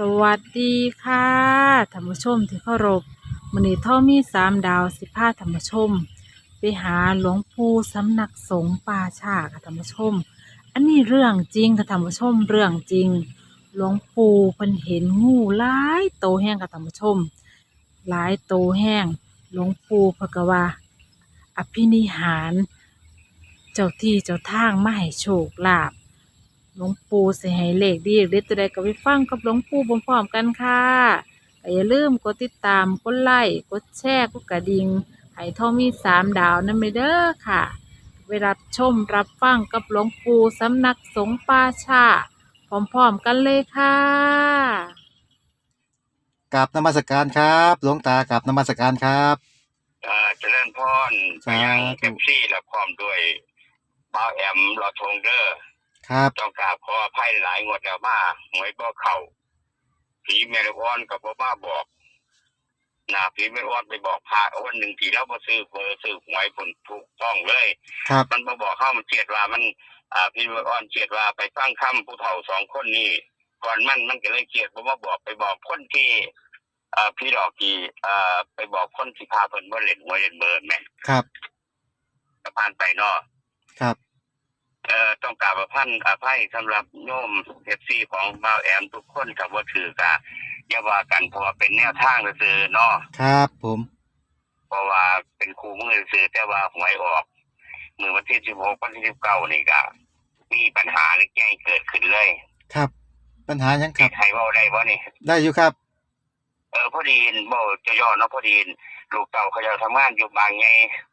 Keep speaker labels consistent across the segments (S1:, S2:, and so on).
S1: สวัสดีค่ะท่านผู้ชมที่เคารพมื้อนี้ท่อมีสามดาวสิพาท่านผู้ชม ไปหาหลวงปู่สำนักสงฆ์ป่าชาค่ะท่านผู้ชม อันนี้เรื่องจริงค่ะท่านผู้ชมเรื่องจริง หลวงปู่เพิ่นเห็นงูหลายโตแห้งค่ะท่านผู้ชม หลายโตแห้ง หลวงปู่เพกว่า อภินิหาร เจ้าที่เจ้าทางมาให้โชคลาภ หลวงปู่สิให้เลขดีเด็ดตัวใดก็ไปฟังกับหลวงปู่พร้อมๆกันค่ะก็อย่าลืมกดติดตามกดไลค์กดแชร์กดกระดิ่งให้ท่อมีสามดาวนั่นไปเด้อค่ะ เวลาชมรับฟังกับหลวงปู่สำนักสงฆ์ป่าชาพร้อมๆกันเลยค่ะ
S2: กับนมัสการครับหลวงตากับนมัสการครับ
S3: เอ่อเจริญพรไปยัง
S2: สาธุ
S3: เอฟซีและพร้อมด้วยบ้าวแอมลอทงเดอร์
S2: ครับ
S3: ต้องกราบขออภัยหลายงวดแล้วมาหวยบ่เข้าผีเมรวอนกับบ่มาบอกนะผีเมรวอนไปบอกพระวันหนึ่งทีแล้วบ่ซื้อเบอร์ซื้อหวยผลถูกต้องเลย
S2: ครับ
S3: มันมาบอกเข้ามันเจียดว่ามัน อ่าพี่เมรวอนเจียดว่าไปฟังคำผู้เฒ่าสองคนนี้ก่อนมันมันก็เลยเจียดบ่มาบอกไปบอกคนที่อ่าพี่ดอกที่อ่าไปบอกคนที่พาเพิ่นบ่เล่นหวยเล่นเบอร์แหม่
S2: ครับ
S3: สะพานไปเนาะ
S2: ครับ
S3: เอ่อต้องกราบอภัยอภัยสำหรับโยมเอฟซีของบ่าวแอมทุกคนครับว่าถือกะอย่าว่ากันเพราะว่าเป็นแนวทางซื่อๆเนาะ
S2: ครับผม
S3: เพราะว่าเป็นครูมือซื่อแต่ว่าหวยออกมือวันที่16วันที่19นี่ก็มีปัญหาเล็กใหญ่เกิดขึ้นเลย
S2: ครับ ปัญหาหยังค
S3: ที่
S2: รับ
S3: ไทยเว้าได้บ่นี่
S2: ได้อยู่ครับ
S3: เออพอดีบ่จะย่อเนาะพอดีลูกเต่าเขาจะทำงานอยู่บางไง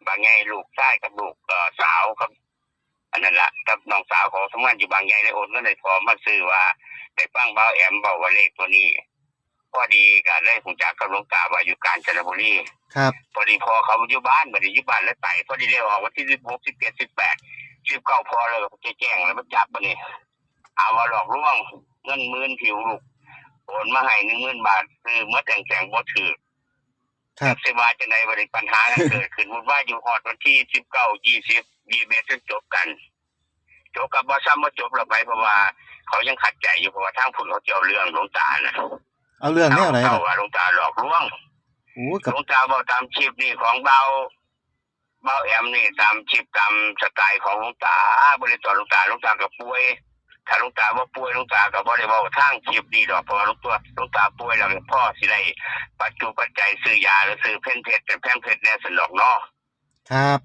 S3: บางไงลูกชายกับลูกเอ่อสาวครับ อันนั้นละกับน้องสาวของทำงานอยู่บางไงเลยโอนเงินเลยพอมาซื้อว่าไปฟังเบ้าแอมบอกว่าเลขตัวนี้ พอดีก็ได้หูจักกับหลวงตาว่าอยู่กาญจนบุรี
S2: ครับ
S3: พอดีพอเขาอยู่บ้านไม่ได้อยู่บ้านแล้วไปพอดีได้ออกวันที่สิบหกสิบเจ็ดสิบแปดสิบเก้าพอเลยจะแจ้งแล้วมันจับมาเนี่ยเอาว่าหลอกลวงเงินหมื่นผิวลูกโอนมาให้หนึ่งหมื่นบาทคือเมื่อแต่งแสงบ่ถือ
S2: ครับ
S3: เสว่าจะในบริปัญหากันเกิดขึ้นวุ่นว่าอยู่ฮอดวันที่สิบเก้ายี่สิบ ยี่เมตรจนจบกัน จบกับบอซ้ำมาจบเราไปเพราะว่า เขายังขัดใจอยู่เพราะว่าทางผู้เขาเจ้าเรื่องหลวงตานะ
S2: เอาเรื่องแนวไหน
S3: เขา
S2: ล่ะ
S3: ว่าหลวงตาหลอกลวง
S2: โอ้
S3: ห
S2: กับ
S3: ลวงตาบอกตามชิปนี่ของเบาเบาแอมนี่ตามชิปตามสไตล์ของหลวงตาบริตรหลวงตาหลวงตากับป่วยถ้าหลวงตาว่าป่วยหลวงตาก็บ่ได้บอกทางชิปนี่ดอกเพราะว่าหลวงตัวหลวงตาป่วยแล้วพ่อสิได้ปัจจุปัจจัยซื้อยาหรือซื้อเพ่นเพชรเป็นแพ่นเพชรแน่สนอกเนาะ
S2: ครับ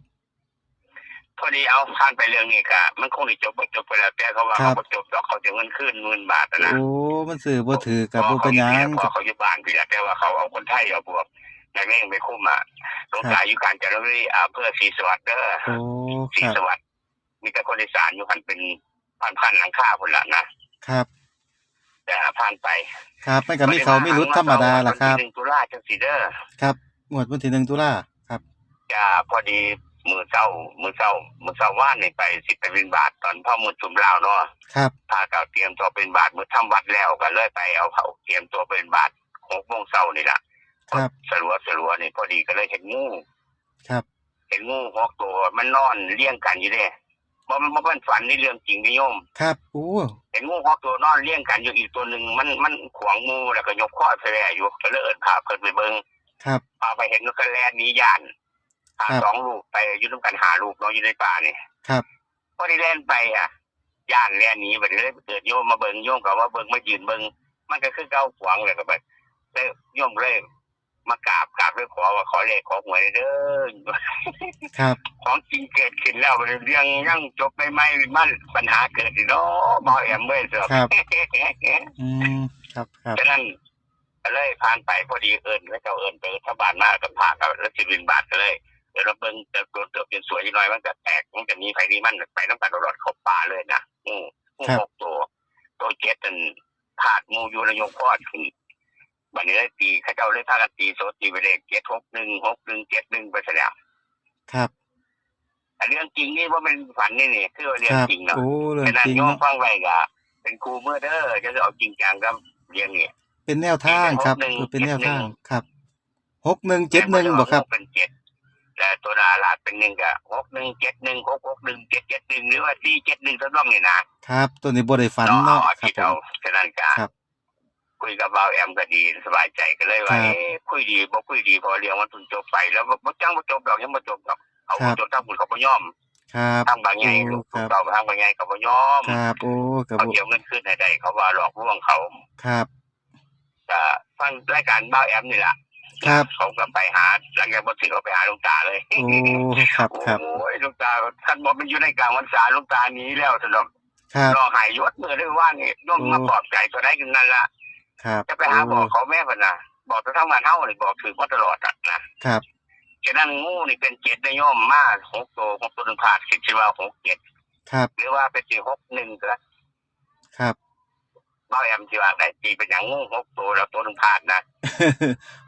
S3: พอดีเอาผ่านไปเรื่องนี้ก็มันคงได้จบบ่จบไปแล้วแต่เขาว่า
S2: ครั
S3: เขา
S2: บ
S3: บ่จบดอกเขาจะเงินคืนหมื่นบาทนะ
S2: โอ้มันสื่อบ่ถือกับบ่เป็นหยัง
S3: พอเขาอยู่บ้านพี่แหละแต่ว่าเขาเอาคนไทยเอาพวกนักเลงไปคุ้มอะสงสารอยู่การจนบุรีอ่าเพื่อศรีสวัสดิ์เด้อ
S2: โอ้
S3: ศรี
S2: ครับ
S3: สวัสดิ์มีแต่คนอีสานอยู่หันเป็นพันพันๆหลังคาพุ่นละนะครับแต่ผ่านไป
S2: ครับมันก็มีเขามีรุดธรรมดาล่ะครับ
S3: วันที่หนึ่งตุลาจังสีเด้อ
S2: ครับงวดวันที่หนึ่งตุลาครับ
S3: จ้าพอดี มือเศร้า มือเศร้า มือเศร้าว่านนี่ไปสิไปเป็นบาทตอนพ่อมือจุ่มลาวเนาะ
S2: ครับ
S3: พาเก่าเตรียมตัวเป็นบาทมือทำวัดแล้วก็เลยไปเอาเขาเตรียมตัวเป็นบาทหกโมงเช้านี่แหละ
S2: ครับ
S3: สลัวสลัวนี่พอดีก็เลยเห็นงู
S2: ครับ
S3: เห็นงูหกตัวมันนอนเลี้ยงกันอยู่เด้บ่มันบ่เป็นฝันนี่เรื่องจริงนิยม
S2: ครับโอ้
S3: เห็นงูหกตัวนอนเลี้ยงกันอยู่อีกตัวหนึ่งมันมันขวางงูแล้วก็ยกข้อแสลอยู่ก็เลยเอิ้นพาเพิ่นไปเบิ่ง
S2: ครับ
S3: พาไปเห็นนกกระแลนหนี้ย่าน พา
S2: ครับ
S3: สองลูกไปอยุ่นำกันหาลูกเนาะอยู่ในป่านี่
S2: ครับ
S3: พอได้แล่นไปอะย่านแล่นหนี้บัดนี้เลยเกิดโยมมาเบิ่งโยมก็ว่าเบิ่งมายืนเบิ่งมันก็คือเก้าขวางเลยก็ไปเลยโยมเลยมากราบกราบด้วยขอว่าขอเลขขอหวยเด้อ
S2: ครับ
S3: ของจริงเกิดขึ้นแล้วเรื่องยังจบไม่ไม่มันปัญหาเกิดอีกเนาะบอยแอมเบอร์เสือ
S2: ครับ อืมครับครับ
S3: ฉะนั้นก็เลยผ่านไปพอดีเอิญแล้วเจ้าเอิญไปรัฐบาลมากกับผ่ากับรัฐบินบาทก็เลย เดี๋ยวเราเบิ่งจะโดนเติบเป็นสวยยี่น้อยมันจะแตกมันจะมีไฟดีมันไปน้ำกันตลอดเข้าป่าเลยนะงูงู
S2: ครับ
S3: หกตัวตัวเจ็ดจนผาดงูอยู่ระยงพอดขึ้นบันนี้เลยตีเข้าเจ้าเลยพากันตีโซตีไปเลยเจ็ดหกหนึ่งหกหนึ่งเจ็ดหนึ่งไปเสีย
S2: ครับ
S3: แต่เรื่องจริงนี่ว่าเป็นฝันนี่นี่คือว่าเรื่
S2: ค
S3: อง
S2: รับ
S3: จริงเนาะ
S2: โอ้เรื่อง
S3: ฉะนั้น
S2: จริง
S3: โยม
S2: เนาะ
S3: ฟังไว้ก็เป็นครูเมื่อเด้อจะเอาจริงจังกับเรื่องนี้
S2: เป็นแนวทางครับ
S3: หกหนึ่ง
S2: เป็นแนวทาง
S3: เจ็ดหนึ่ง
S2: ครับหกหนึ่งเจ็ดหนึ่งบ่ครับ
S3: เป็นเจ็ด แต่ตัวดาราเป็นหนึ่งกับหกหนึ่งเจ็ดหนึ่งหกหกหนึ่งเจ็ดเจ็ดหนึ่งหรือว่าสี่เจ็ดหนึ่งต้นร่องนี่นะครับ
S2: ตัวนี้บ่ได้ฝัน
S3: เนาะ
S2: เนาะ
S3: เอา
S2: ครับ
S3: คิด
S2: ผ
S3: เอา
S2: ม
S3: ฉะนั้นก็
S2: ครับ
S3: คุยกับบ่าวแอมก็ดีสบายใจก็เลยว่า
S2: ครับ
S3: เอ๊ะคุยดีบ่คุยดีพอเรียงมันทุนจบไปแล้วบ่บ่จังบ่จบดอกยังบ่จบดอกเอา
S2: ครับ
S3: จบทางบุญเขาบ่ยอม
S2: ครับ
S3: ทางบางใหญ่
S2: โอ้
S3: ลูก
S2: ครับ
S3: เต่าทางบางใหญ่เขาบ่ยอม
S2: ครับโอ้กับ
S3: เขาเกี่ยวเงินขึ้นให้ได้เขาว่าหลอกลวงเขา
S2: ครับ
S3: ก็ฟังรายการบ่าวแอมนี่ล่ะ
S2: ครับ
S3: เขาก็ไปหาหลังจากบ่ถึงเขาไปหาหลวงตาเลย
S2: โอ้ครับครับ
S3: โอ้ยหลวงตาท่านบอกมันอยู่ในกลางวันษาหลวงตาหนี้แล้วสนอก
S2: ครับ
S3: รอหายยศมือได้ว่านี่น้องมาปลอบใจตัวได้กันนั่นล่ะ
S2: ครับ
S3: จะไปหาบอกเขาแม่พนนะบอกตัวทั้งวันเท่าเลยบอกถือมาตลอดอะนะครับฉะนั้นงูนี่เป็นเจ็ดได้ย่อมมากหกตัวหกตัวหนึ่งขาดคิดว่าหกเจ็ด
S2: ครับ
S3: หรือว่าเป็นสี่หกหนึ่งก็ได้
S2: ครับ
S3: บ้าแอมที่ว่าไหนตีเป็นอย่างงูหกตัวแล้วตัวหนึ่งขาดนะ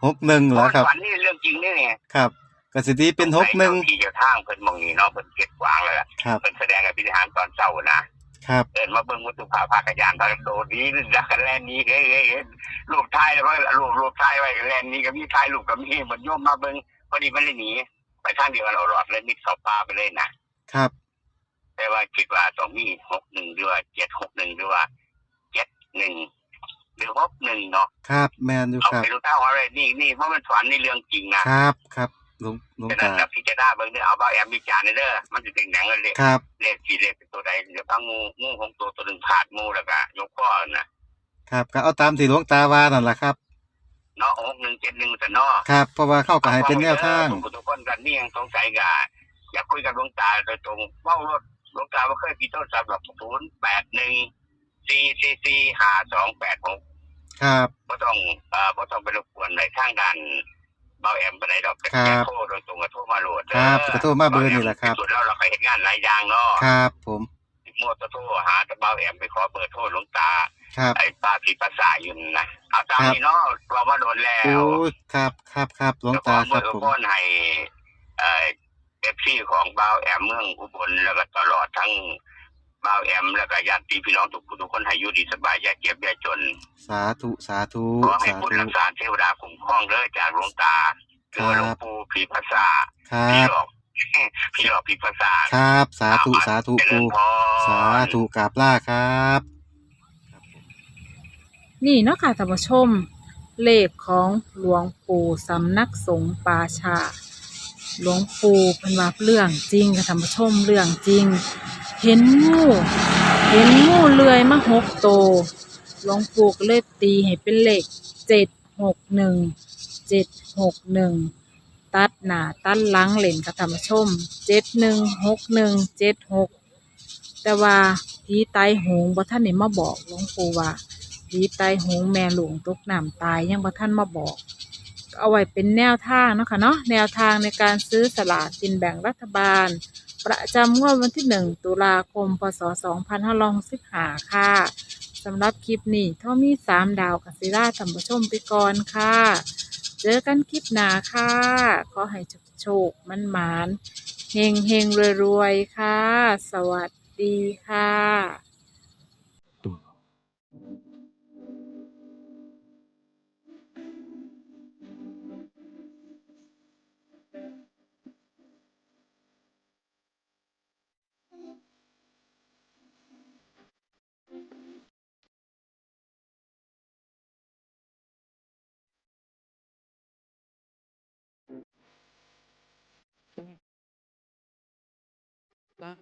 S2: หกหนึ่งเหรอครับ
S3: ฝันนี่เรื่องจริงนี่เนี่ย
S2: ครับกสิทีเป็นหกหนึ่ง
S3: ที่เจ้าทางเพิ่นมองนี่เนาะเพิ่นเก็บกวางเลยล่ะ
S2: ครับ
S3: เพิ่นแสดงกับพิธีหารตอนเช้านะครับเอินมาเบิ่งวัตถุภาพากยานพากันโดดนี้ดักกันแลนนี้เฮ้ยเฮ้ยเฮ้ยรูปท้ายแล้วก็รูปรูปท้ายไว้กันแลนนี้ก็มีท้ายรูปก็มีเหมือนโยมมาเบิ่งพอดีมันเลยหนีไปทางเดียวกันเอาหลอดเลยมิดเข้าป่าไปเลยนะครับ แต่ว่าคิดว่าต้องมีหกหนึ่งหรือว่าเจ็ดหกหนึ่งหรือว่าเจ็ด หนึ่งหรือหกหนึ่งเนาะ
S2: ครับแมนอยู่
S3: เอา
S2: ครับ
S3: ไปดูท้าอะไรนี่นี่เพราะมันฝันในเรื่องจริงนะครับ
S2: ครับหลวงหลวง
S3: ฉะนั้
S2: ตาน
S3: นะพิจารณาเบิ่งเด้อเอาเบาแอมวิจารณ์เด้อมันจะเป็นหนังเลย
S2: ครับ
S3: เลขที่เลขเป็นตัวใดเดี๋ยวพังงูงูของตัวตัวหนึ่งขาดงูแล้วก็ยกข้อนะครับ
S2: ก็เอาตามที่หลวงตาว่านั่นแหละครับ
S3: เนาะหกหนึ่งเจ็ดหนึ่งแต่เนาะ
S2: ครับ เพราะว่าเข้ากับให้เป็นแนวทาง
S3: ทุกคนทุกคนกันนี่ยังสงสัยกันอยากคุยกับหลวงตาโดยตรงเฝ้ารถหลวงตาว่าเคยมีโทรศัพท์แบบศูนย์แปดหนึ่ง สี่สี่สี่ห้าสองแปดหก
S2: ครับ
S3: ก็ต้องเอ่อก็ต้องไปรบกวนในทางการเบาแอมไปไหนดอกแต่
S2: ครับ
S3: แกโทรโดยตรงกับโทรมาโหลดเด้อ
S2: ครับกระโทษมาเบอร์นี่แหละครับ
S3: สุดแล้วเราเคยเห็นงานหลายอย่างเนาะ
S2: ครับผม
S3: มั่วตัวโทรหาแต่เบาแอมไปขอเบอร์โทรหลวงตา
S2: ครับ
S3: ไอ้ป้าผีภาษาอยู่นั่นนะเอาตาม
S2: ครับ
S3: นี้เนาะเรามาโดนแล้
S2: โอ้
S3: วย
S2: ครับครับครับหลวง
S3: แล้วก็
S2: ตาค
S3: เมื่
S2: รั
S3: อบ
S2: ผม
S3: ก้อนให้เอ่อฟซีของบ่าวแอมเมืองอุบลแล้วก็ตลอดทั้ง บ่าวแอมแล้วก็ญาติพี่น้องทุกคนทุกคนให้อยู่ดีสบายอย่าเจ็บอย่าจน
S2: สาธุสาธุ
S3: ขอให้
S2: สา
S3: คุณ
S2: ธุ
S3: รักษาเทวดาคุ้มครองเด้อจากหลวงตาหรือว่าหลวงปู่ผีภาษา
S2: ครั
S3: พี่
S2: บ
S3: หลอก พี่หลอกผีภาษา
S2: ครับ สาธุสาธุ
S3: เจริ
S2: ปู
S3: ญพร
S2: สาธุกราบล่าครับ
S1: นี่เนาะค่ะท่านผู้ชม เลขของหลวงปู่สำนักสงฆ์ป่าชา หลวงปู่เพิ่นว่าเรื่องจริงค่ะท่านผู้ชมเรื่องจริง เห็นงูเห็นงูเลื้อยมาหกโตหลวงปู่ก็เลยตีให้เป็นเลขเจ็ดหกหนึ่งเจ็ดหกหนึ่งตัดหนาตัดหลังเล่นค่ะท่านผู้ชมเจ็ดหนึ่งหกหนึ่งเจ็ดหกแต่ว่าผีตายหงบ่ท่านได้มาบอกหลวงปู่ว่าผีตายหงแม่หลวงตกน้ำตายยังบ่ท่านมาบอก เอาไว้เป็นแนวทางเนาะค่ะเนาะแนวทางในการซื้อสลากกินแบ่งรัฐบาล ประจำงวดวันที่ 1 ตุลาคม พศ 2565 ค่ะสำหรับคลิปนี้ท่อมีสามดาวกับซิราธรรมชมไปก่อนค่ะ เจอกันคลิปหน้าค่ะ ขอให้โชคมันหมานเฮงเฮงๆรวย ๆ ค่ะ สวัสดีค่ะ
S4: นะ